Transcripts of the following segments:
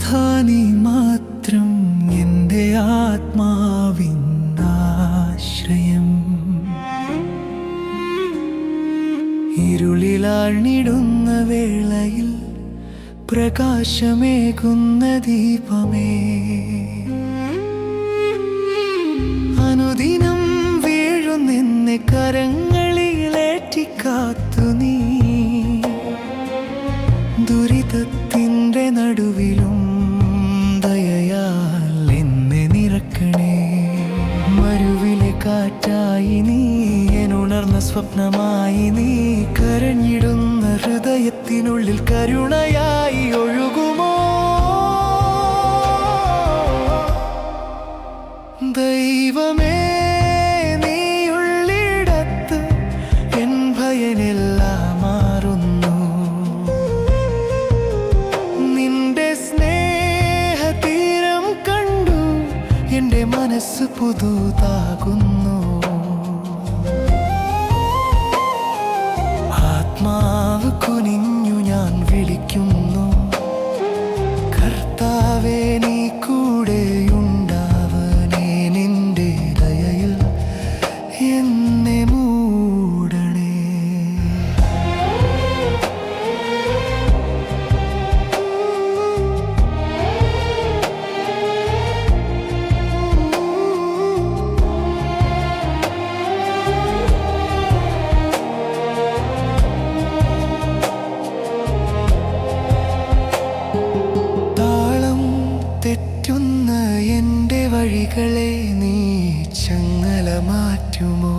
നാഥ നീ മാത്രം എന്റെ ആത്മാവിന്നാശ്രയം ഇരുളിലാഴ്ന്നിടുന്ന വേളയിൽ പ്രകാശമേകുന്ന ദീപമേ. അനുദിനം വീഴുന്നെന്നെ കരങ്ങളിലേറ്റിക്കാത്തു നീ സ്വപ്നമായി നീ കരഞ്ഞിടുന്ന ഹൃദയത്തിനുള്ളിൽ കരുണയായി ഒഴുകുമോ? ദൈവമേ എൻ ഭയനെല്ലാം സ്നേഹതീരം കണ്ടു മനസ്സ് പുതുതാകുന്നു. I'm morning. വഴികളെ നീ ചങ്ങല മാറ്റുമോ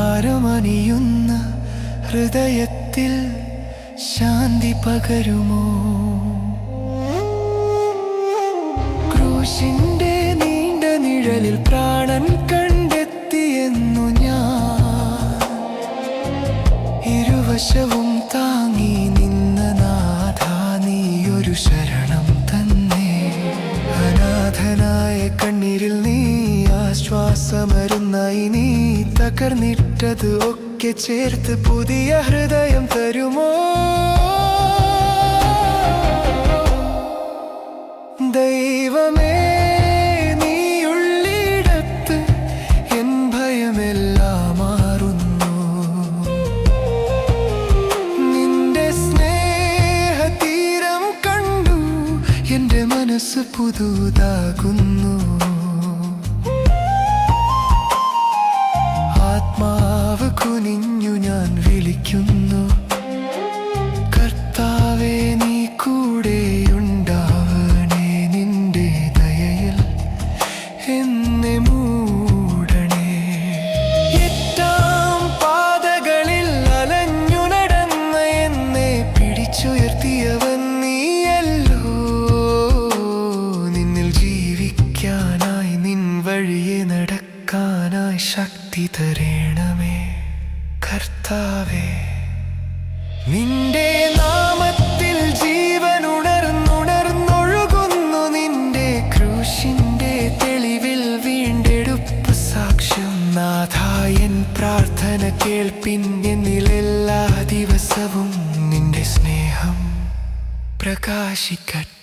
പാപഭാരമണിയുന്ന ഹൃദയത്തിൽ ശാന്തി പകരുമോ? ക്രൂശിന്റെ നീണ്ട നിഴലിൽ പ്രാണൻ കണ്ണീരിൽ നീ ആശ്വാസമരുന്നായി നീ തകർന്നിട്ടത് ഒക്കെ ചേർത്ത് പുതിയ ഹൃദയം തരുമോ? മനസ്സ് പുതുതാകുന്നു. കർത്താവേ നിന്റെ നാമത്തിൽ ജീവൻ ഉണർന്നുണർന്നൊഴുകുന്നു നിന്റെ ക്രൂശിന്റെ തെളിവിൽ വീണ്ടെടുപ്പ് സാക്ഷ്യം. നാഥായൻ പ്രാർത്ഥന കേൾപ്പിൻ എന്നിലെല്ലാ ദിവസവും നിന്റെ സ്നേഹം പ്രകാശിക്കട്ടെ.